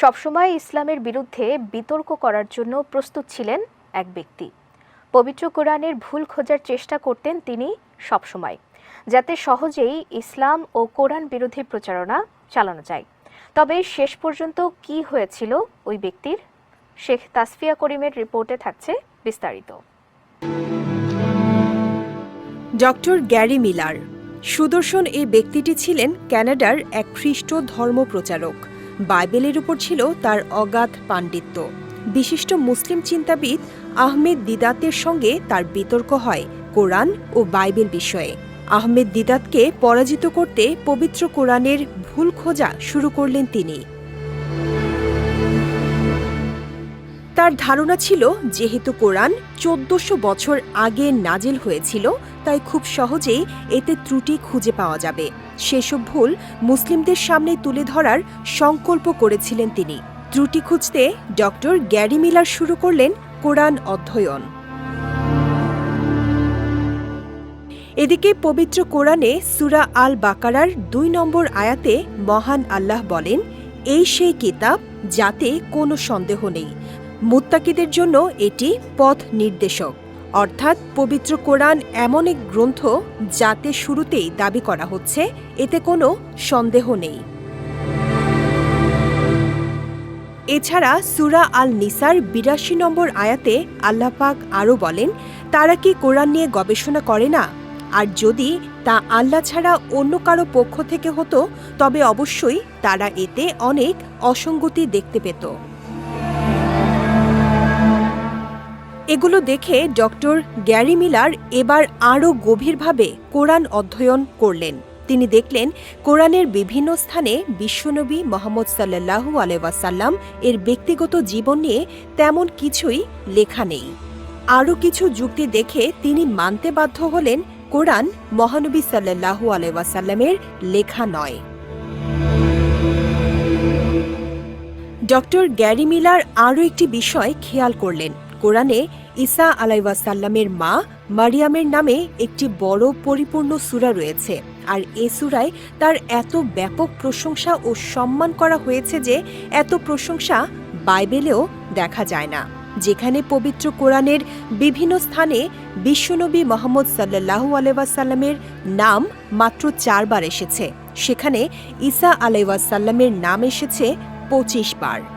সবসময় ইসলামের বিরুদ্ধে বিতর্ক করার জন্য প্রস্তুত ছিলেন এক ব্যক্তি। পবিত্র কোরআনের ভুল খোঁজার চেষ্টা করতেন তিনি সবসময়, যাতে সহজেই ইসলাম ও কোরআন বিরোধী প্রচারণা চালানো যায়। তবে শেষ পর্যন্ত কি হয়েছিল ওই ব্যক্তির? শেখ তাসফিয়া করিমের রিপোর্টে থাকছে বিস্তারিত। ডক্টর গ্যারি মিলার, সুদর্শন এই ব্যক্তিটি ছিলেন ক্যানাডার এক খ্রিস্ট ধর্মপ্রচারক। বাইবেলের উপর ছিল তার অগাধ পাণ্ডিত্য। বিশিষ্ট মুসলিম চিন্তাবিদ আহমেদ দিদাতের সঙ্গে তার বিতর্ক হয় কোরআন ও বাইবেল বিষয়ে। আহমেদ দিদাতকে পরাজিত করতে পবিত্র কোরআনের ভুল খোঁজা শুরু করলেন তিনি। তার ধারণা ছিল, যেহেতু কোরআন চোদ্দশো বছর আগে নাজেল হয়েছিল, তাই খুব সহজেই এতে ত্রুটি খুঁজে পাওয়া যাবে। সেসব ভুল মুসলিমদের সামনে তুলে ধরার সংকল্প করেছিলেন তিনি। ত্রুটি খুঁজতে ডক্টর গ্যারি মিলার শুরু করলেন কোরআন অধ্যয়ন। এদিকে পবিত্র কোরআনে সুরা আল বাকারার দুই নম্বর আয়াতে মহান আল্লাহ বলেন, এই সেই কিতাব যাতে কোনো সন্দেহ নেই। মুত্তাকিদের জন্য এটি পথ নির্দেশক। অর্থাৎ পবিত্র কোরআন এমন এক গ্রন্থ যাতে শুরুতেই দাবি করা হচ্ছে, এতে কোনো সন্দেহ নেই। এছাড়া সুরা আল নিসার বিরাশি নম্বর আয়াতে আল্লাপাক আরও বলেন, তারা কি কোরআন নিয়ে গবেষণা করে না? আর যদি তা আল্লাহ ছাড়া অন্য কারও পক্ষ থেকে হতো, তবে অবশ্যই তারা এতে অনেক অসঙ্গতি দেখতে পেত। এগুলো দেখে ডক্টর গ্যারি মিলার এবার আরও গভীরভাবে কোরআন অধ্যয়ন করলেন। তিনি দেখলেন, কোরআনের বিভিন্ন স্থানে বিশ্বনবী মোহাম্মদ সাল্লাহু আলহাসাল্লাম এর ব্যক্তিগত জীবন নিয়ে তেমন কিছুই লেখা নেই। আরও কিছু যুক্তি দেখে তিনি মানতে বাধ্য হলেন, কোরআন মহানবী সাল্লাহু আলহাসাল্লামের লেখা নয়। ডক্টর গ্যারি মিলার আরও একটি বিষয় খেয়াল করলেন। কোরআনে ঈসা আলাইসাল্লামের মা মারিয়ামের নামে একটি বড় পরিপূর্ণ সূরা রয়েছে। আর এ সূরায় তার এত ব্যাপক প্রশংসা ও সম্মান করা হয়েছে যে এত প্রশংসা বাইবেলেও দেখা যায় না। যেখানে পবিত্র কোরআনের বিভিন্ন স্থানে বিশ্বনবী মোহাম্মদ সাল্লাহু আলাইসাল্লামের নাম মাত্র চারবার এসেছে। সেখানে ঈসা আলাইসাল্লামের নাম এসেছে পঁচিশ বার।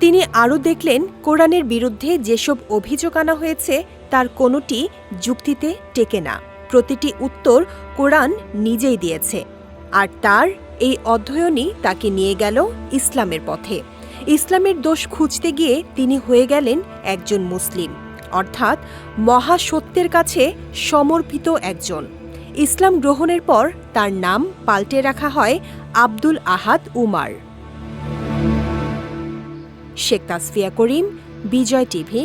তিনি আরও দেখলেন, কোরআনের বিরুদ্ধে যেসব অভিযোগ আনা হয়েছে, তার কোনোটি যুক্তিতে টেকে না। প্রতিটি উত্তর কোরআন নিজেই দিয়েছে। আর তার এই অধ্যয়নই তাকে নিয়ে গেল ইসলামের পথে। ইসলামের দোষ খুঁজতে গিয়ে তিনি হয়ে গেলেন একজন মুসলিম। অর্থাৎ মহাসত্যের কাছে সমর্পিত একজন। ইসলাম গ্রহণের পর তার নাম পাল্টে রাখা হয় আব্দুল আহাদ উমার। শেখ তাসফিয়া করিম বিজয় টিভি